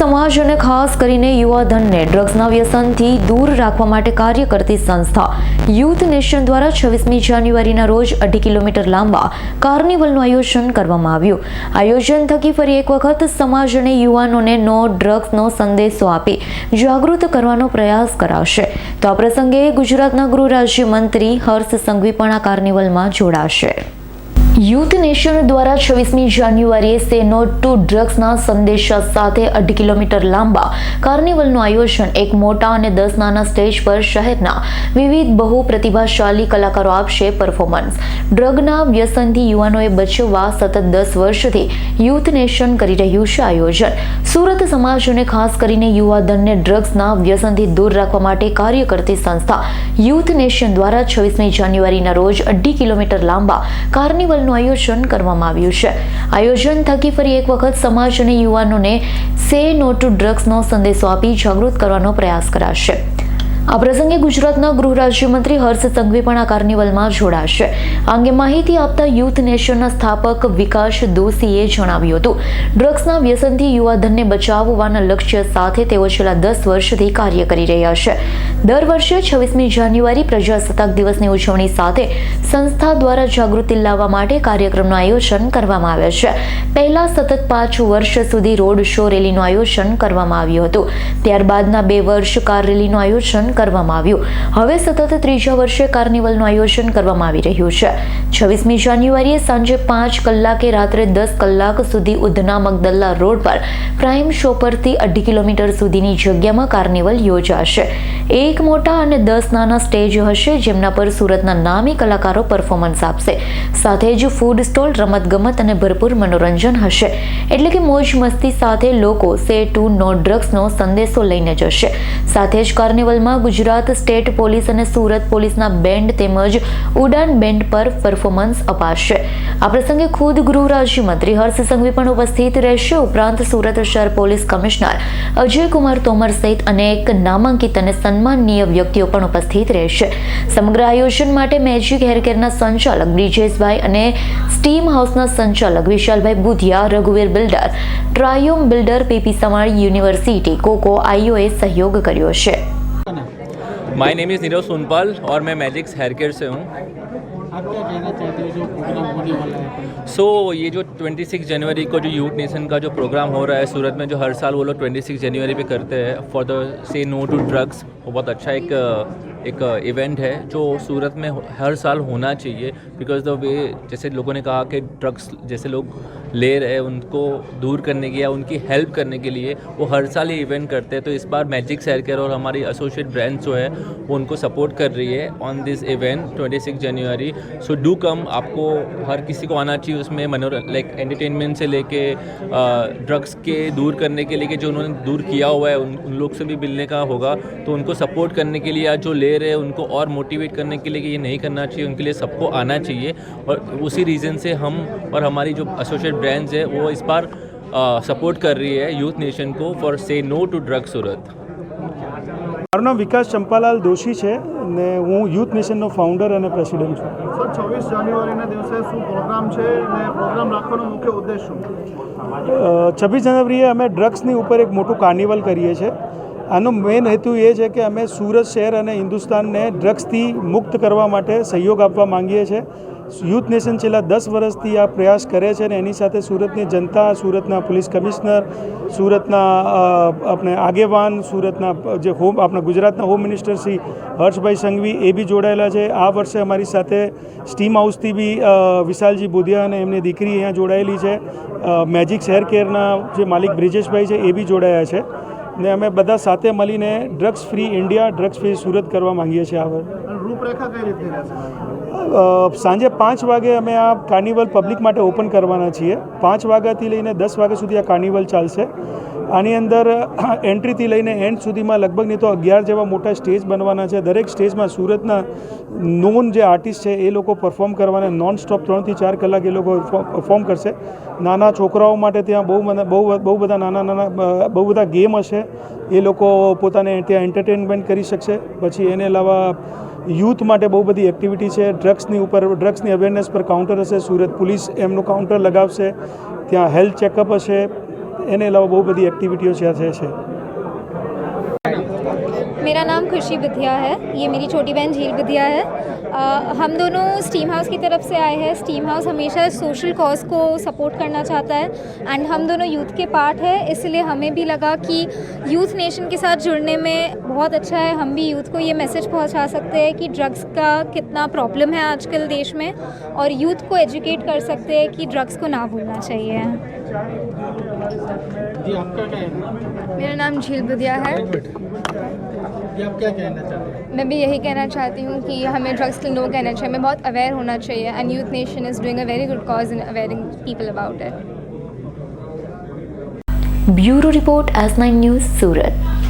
સમાજ અને ખાસ કરીને યુવાધનને ડ્રગ્સના વ્યસનથી દૂર રાખવા માટે કાર્ય કરતી સંસ્થા યુથ નેશન દ્વારા છવ્વીસમી જાન્યુઆરીના રોજ અઢી કિલોમીટર લાંબા કાર્નિવલનું આયોજન કરવામાં આવ્યું. આયોજન થકી ફરી એક વખત સમાજ અને યુવાનોને નો ડ્રગ્સનો સંદેશો આપી જાગૃત કરવાનો પ્રયાસ કરાશે. તો આ પ્રસંગે ગુજરાતના ગૃહ રાજ્યમંત્રી હર્ષ સંઘવી પણ આ કાર્નિવલમાં જોડાશે. યુથ નેશન દ્વારા છવ્વીસમી જાન્યુઆરીએ સેનો ટુ ડ્રગ્સના સંદેશા સાથે અઢી કિલોમીટર લાંબા કાર્નિવલનું આયોજન એક મોટા અને દસ નાના સ્ટેજ પર શહેરના વિવિધ બહુ પ્રતિભાશાળી કલાકારો આપશે પરફોર્મન્સ ડ્રગના વ્યસનથી યુવાનોએ બચવા સતત દસ વર્ષથી યુથ નેશન કરી રહ્યું છે આયોજન. સુરત સમાજ અને ખાસ કરીને યુવાધનને ડ્રગ્સના વ્યસનથી દૂર રાખવા માટે કાર્ય કરતી સંસ્થા યુથ નેશન દ્વારા છવ્વીસમી જાન્યુઆરીના રોજ અઢી કિલોમીટર લાંબા કાર્નિવલનું આયોજન કરવામાં આવ્યું છે. આયોજન થકી ફરી એક વખત સમાજ અને યુવાનોને સે નો ટુ ડ્રગ્સનો સંદેશો આપી જાગૃત કરવાનો પ્રયાસ કરાશે. આ પ્રસંગે ગુજરાતના ગૃહ રાજ્યમંત્રી હર્ષ સંઘવી પણ આ કાર્નિવલમાં જોડાશે. આ અંગે માહિતી આપતા યુથ નેશનના સ્થાપક વિકાસ દોશીએ જણાવ્યું હતું. ડ્રગ્સના વ્યસનથી યુવાધનને બચાવવાના લક્ષ્ય સાથે તેઓ છેલ્લા દસ વર્ષથી કાર્ય કરી રહ્યા છે. દર વર્ષે છવ્વીસમી જાન્યુઆરી પ્રજાસત્તાક દિવસની ઉજવણી સાથે સંસ્થા દ્વારા જાગૃતિ લાવવા માટે કાર્યક્રમનું આયોજન કરવામાં આવે છે. પહેલા સતત પાંચ વર્ષ સુધી રોડ શો રેલીનું આયોજન કરવામાં આવ્યું હતું. ત્યારબાદના બે વર્ષ કાર રેલીનું આયોજન કરવામાં આવ્યું. હવે સતત ત્રીજા વર્ષે કાર્નિવલનું આયોજન કરવામાં આવી રહ્યું છે. છવ્વીસમી જાન્યુઆરીએ સાંજે પાંચ કલાકે રાત્રે દસ કલાક સુધી ઉધના મગદલ્લા રોડ પર પ્રાઇમ શો પરથી અઢી કિલોમીટર સુધીની જગ્યામાં કાર્નિવલ યોજાશે. એક મોટા અને દસ નાના સ્ટેજ હશે જેમના પર સુરતના નામી કલાકારો પરફોર્મન્સ આપશે. સાથે જ ફૂડ સ્ટોલ રમતગમત અને ભરપૂર મનોરંજન હશે. એટલે કે મોજ મસ્તી સાથે લોકો સે ટુ નો ડ્રગ્સનો સંદેશો લઈને જશે. સાથે જ કાર્નિવલમાં ગુજરાત સ્ટેટ પોલીસ અને સુરત પોલીસના બેન્ડ તેમજ ઉડાન બેન્ડ પર પરફોર્મન્સ અપાશે. આ પ્રસંગે ખુદ ગૃહ રાજ્યમંત્રી હર્ષ સંઘવી પણ ઉપસ્થિત રહેશે. ઉપરાંત સુરત શહેર પોલીસ કમિશનર અજય કુમાર તોમર સહિત અનેક નામાંકિત અને સન્માનનીય વ્યક્તિઓ પણ ઉપસ્થિત રહેશે. સમગ્ર આયોજન માટે મેજિક હેરકેરના સંચાલક બ્રિજેશભાઈ અને સ્ટીમ હાઉસના સંચાલક વિશાલભાઈ બુધિયા, રઘુવીર બિલ્ડર, ટ્રાયોમ બિલ્ડર પીપી સમાળ યુનિવર્સિટી કોકો આઈઓએ સહયોગ કર્યો છે. My name is Nirav Sonpal और मैं मैजिक्स हेयर केयर से हूँ। आप क्या कहना चाहते हो जो प्रोग्राम होने वाला है अपन? सो ये जो 26 जनवरी को जो यूथ नेशन का जो प्रोग्राम हो रहा है सूरत में जो हर साल वो लोग 26 जनवरी पे करते हैं for the say no to drugs वो बहुत अच्छा एक एक इवेंट है जो सूरत में हर साल होना चाहिए बिकॉज़ द वे जैसे लोगों ने कहा कि ड्रग्स जैसे लोग ले रहे हैं उनको दूर करने के या उनकी हेल्प करने के लिए वो हर साल ये इवेंट करते हैं। तो इस बार मैजिक हेयर केयर और हमारी एसोसिएट ब्रांड्स जो है वो उनको सपोर्ट कर रही है on this event 26 January so do come आपको हर किसी को आना चाहिए उसमें मनोर लाइक एंटरटेनमेंट से लेके ड्रग्स के दूर करने के लिए कि जो उन्होंने दूर किया हुआ है उन, उन लोग से भी मिलने का होगा तो उनको सपोर्ट करने के लिए या जो ले रहे हैं उनको और मोटिवेट करने के लिए कि ये नहीं करना चाहिए उनके लिए सबको आना चाहिए और उसी रीज़न से हम और हमारी जो एसोसिएट ब्रांड्स है वो इस बार सपोर्ट कर रही है यूथ नेशन को for say no to drug Surat મારું નામ વિકાસ ચંપાલાલ દોશી છે ને હું યુથ નેશનનો ફાઉન્ડર અને પ્રેસિડેન્ટ છું સર છવ્વીસ જાન્યુઆરીના દિવસે શું પ્રોગ્રામ છે અને પ્રોગ્રામ રાખવાનો મુખ્ય ઉદ્દેશ શું છવ્વીસ જાન્યુઆરીએ અમે ડ્રગ્સની ઉપર એક મોટું કાર્નિવલ કરીએ છીએ આનો મેઇન હેતુ એ છે કે અમે સુરત શહેર અને હિન્દુસ્તાનને ડ્રગ્સથી મુક્ત કરવા માટે સહયોગ આપવા માંગીએ છીએ યુથ નેશન છેલ્લા દસ વર્ષથી આ પ્રયાસ કરે છે અને એની સાથે સુરતની જનતા, સુરતના પોલીસ કમિશનર, સુરતના આપણે આગેવાન, સુરતના જે હોમ, આપણા ગુજરાતના હોમ મિનિસ્ટર શ્રી હર્ષભાઈ સંઘવી એ બી જોડાયેલા છે. આ વર્ષે અમારી સાથે સ્ટીમ હાઉસથી બી વિશાલજી બોધિયા અને એમની દીકરી અહીંયા જોડાયેલી છે. મેજિક શહેર કેરના જે માલિક બ્રિજેશભાઈ છે એ બી જોડાયા છે. ને અમે બધા સાથે મળીને drugs free India drugs free Surat કરવા માંગીએ છીએ આવર રૂપરેખા કઈ રીતે સાંજે પાંચ વાગે અમે આ કાર્નિવલ પબ્લિક માટે ઓપન કરવાના છીએ. પાંચ વાગ્યાથી લઈને દસ વાગ્યા સુધી આ કાર્નિવલ ચાલશે. આની અંદર એન્ટ્રીથી લઈને એન્ડ સુધીમાં લગભગ નહીં તો અગિયાર જેવા મોટા સ્ટેજ બનવાના છે. દરેક સ્ટેજમાં સુરતના નોન જે આર્ટિસ્ટ છે, એ લોકો પરફોર્મ કરવાના નોન સ્ટોપ ત્રણથી ચાર કલાક એ લોકો પરફોર્મ કરશે. નાના છોકરાઓ માટે ત્યાં બહુ બહુ બહુ બધા નાના નાના બહુ બધા ગેમ હશે. એ લોકો પોતાને ત્યાં એન્ટરટેનમેન્ટ કરી શકશે. પછી એને અલાવા યુથ માટે બહુ બધી એક્ટિવિટી છે. ડ્રગ્સની ઉપર ડ્રગ્સની અવેરનેસ પર કાઉન્ટર હશે. સુરત પોલીસ એમનું કાઉન્ટર લગાવશે. ત્યાં હેલ્થ ચેકઅપ હશે. એને અલાવા બહુ બધી એક્ટિવિટીઓ છે છે. मेरा नाम खुशी बधिया है। ये मेरी छोटी बहन झील बधिया है। अ, हम दोनों स्टीम हाउस की तरफ़ से आए हैं। स्टीम हाउस हमेशा सोशल कॉज को सपोर्ट करना चाहता है एंड हम दोनों यूथ के पार्ट है। इसलिए हमें भी लगा कि यूथ नेशन के साथ जुड़ने में बहुत अच्छा है। हम भी यूथ को ये मैसेज पहुँचा सकते हैं कि ड्रग्स का कितना प्रॉब्लम है आजकल देश में और यूथ को एजुकेट कर सकते हैं कि ड्रग्स को ना भूलना चाहिए। जी आपका क्या मेरा नाम झील बधिया है। कि आप क्या कहना चाहते हैं? मैं भी यही कहना चाहती हूँ कि हमें ड्रग्स के नो कहना चाहिए हमें बहुत अवेयर होना चाहिए and youth nation is doing a very good cause in awareing people about it bureau report S nine news Surat.